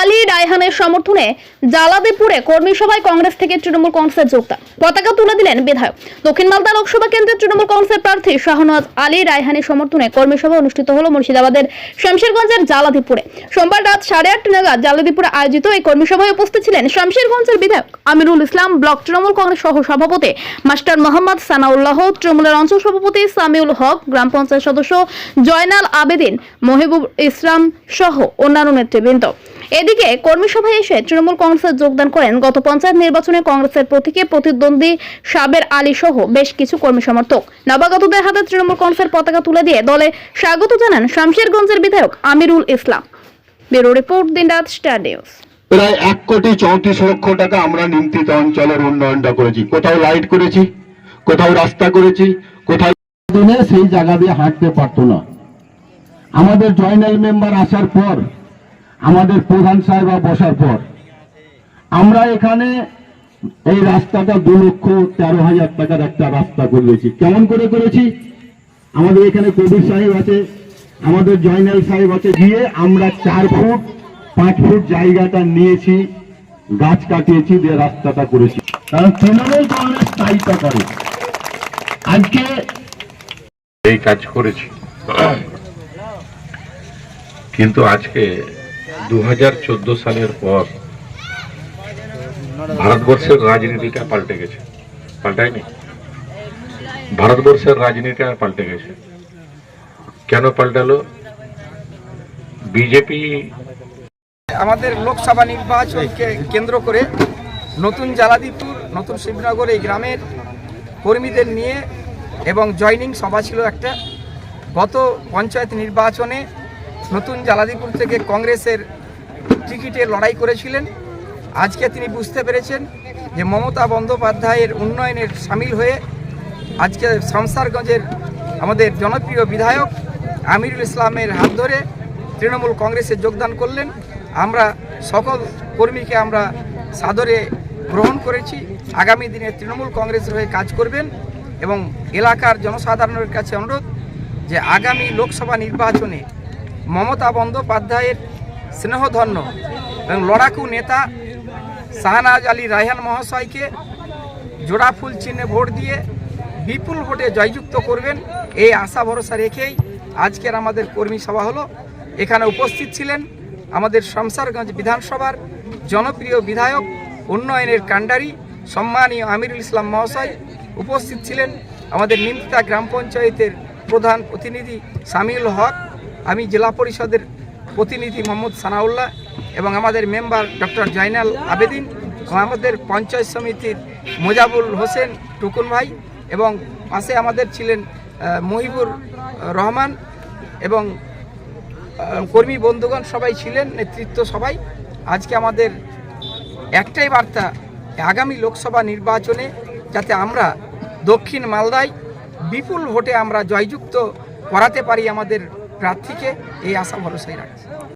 আলী রায়হানের সমর্থনে জালাদেপুরে কর্মী সভায় কংগ্রেস থেকে তৃণমূল কংগ্রেসের যোগদান। পতাকা তুলে দিলেন বিধায়ক। দক্ষিণ মালদা লোকসভা কেন্দ্রের তৃণমূল কংগ্রেসের প্রার্থী শাহনওয়াজ আলী রায়হানের সমর্থনে কর্মী সভা অনুষ্ঠিত হল মুর্শিদাবাদের শামশেরগঞ্জের জালাদিপুরে। সোমবার রাত সাড়ে আটটা নাগাদ জালাদিপুরে আয়োজিত এই কর্মী সভায় উপস্থিত ছিলেন শামশেরগঞ্জের বিধায়ক আমিরুল ইসলাম ব্লক তৃণমূল কংগ্রেস সহ সভাপতি মাস্টার মোহাম্মদ সানাউল্লাহ, তৃণমূলের অঞ্চল সভাপতি সামিউল হক, গ্রাম পঞ্চায়েত সদস্য জয়নাল আবেদিন, মহিবুব ইসলাম সহ অন্যান্য নেতৃবৃন্দ। এদিকে কর্মী সভায় এসে তৃণমূল কংগ্রেসে যোগদান করেন গত পঞ্চায়েত নির্বাচনে কংগ্রেসের প্রতীকে প্রতিদ্বন্দ্বী সাবের আলী সহ বেশ কিছু কর্মী সমর্থক। নবাগতদের হাতে তৃণমূল কংগ্রেসের পতাকা তুলে দিয়ে দলে স্বাগত জানান শামশেরগঞ্জের বিধায়ক Amirul Islam. Bureau report Dinraat star news. প্রায় এক কোটি চৌত্রিশ লক্ষ টাকা আমরা নিমতিত অঞ্চলের উন্নয়নটা করেছি। কোথাও লাইট করেছি কোথাও রাস্তা করেছি কোথাও দিনে সেই জায়গা দিয়ে হাঁটতে পারতো না। আমাদের জয়েনাল মেম্বার আসার পর আমাদের প্রধান সাহেব বসার পর। আমরা এখানে এই রাস্তাটা দু লক্ষ তেরো হাজার টাকার একটা রাস্তা করেছি। কেমন করে করেছি? আমাদের এখানে কবির সাহেব আছে, আমাদের জয়নাল সাহেব আছে, গিয়ে আমরা চার ফুট, পাঁচ ফুট জায়গাটা নিয়েছি, গাছ কাটিয়েছি, দিয়ে রাস্তাটা করেছি। কারণ তৃণমূল কংগ্রেস তাইটা করে। আজকে এই কাজ করেছি। কিন্তু আজকে দু হাজার চোদ্দ সালের পর ভারতবর্ষের রাজনীতিটা পাল্টে গেছে। পাল্টায়নি? ভারতবর্ষের রাজনীতিটা পাল্টে গেছে। কেন পাল্টালো? বিজেপি আমাদের লোকসভা নির্বাচনকে কেন্দ্র করে নতুন জালাদিপুর নতুন শিবনগর এই গ্রামের কর্মীদের নিয়ে এবং জয়নিং সভা ছিল একটা। গত পঞ্চায়েত নির্বাচনে নতুন জালাদিপুর থেকে কংগ্রেসের টিকিটে লড়াই করেছিলেন। আজকে তিনি বুঝতে পেরেছেন যে মমতা বন্দ্যোপাধ্যায়ের উন্নয়নের সামিল হয়ে আজকে সংসারগঞ্জের আমাদের জনপ্রিয় বিধায়ক আমিরুল ইসলামের হাত ধরে তৃণমূল কংগ্রেসে যোগদান করলেন। আমরা সকল কর্মীকে আমরা সাদরে গ্রহণ করেছি। আগামী দিনে তৃণমূল কংগ্রেসের হয়ে কাজ করবেন এবং এলাকার জনসাধারণের কাছে অনুরোধ যে আগামী লোকসভা নির্বাচনে মমতা বন্দ্যোপাধ্যায়ের স্নেহধন্য এবং লড়াকু নেতা শাহনাজ আলী রায়হান মহাশয়কে জোড়া ফুল চিহ্নে ভোট দিয়ে বিপুল ভোটে জয়যুক্ত করবেন, এই আশা ভরসা রেখেই আজকের আমাদের কর্মী সভা হলো। এখানে উপস্থিত ছিলেন আমাদের শমসারগঞ্জ বিধানসভার জনপ্রিয় বিধায়ক, উন্নয়নের কাণ্ডারি সম্মানীয় আমিরুল ইসলাম মহাশয়। উপস্থিত ছিলেন আমাদের নিমতা গ্রাম পঞ্চায়েতের প্রধান প্রতিনিধি সামিউল হক। আমি জেলা পরিষদের প্রতিনিধি মোহাম্মদ সানাউল্লাহ এবং আমাদের মেম্বার ডক্টর জয়নাল আবেদিন এবং আমাদের পঞ্চায়েত সমিতির মোজাবুল হোসেন টুকুন ভাই এবং পাশে আমাদের ছিলেন মহিবুর রহমান এবং কর্মী বন্ধুগণ সবাই ছিলেন, নেতৃত্ব সবাই। আজকে আমাদের একটাই বার্তা, আগামী লোকসভা নির্বাচনে যাতে আমরা দক্ষিণ মালদায় বিপুল ভোটে আমরা জয়যুক্ত করাতে পারি আমাদের প্রার্থীকে এই আশা ভরসায় রাখছি।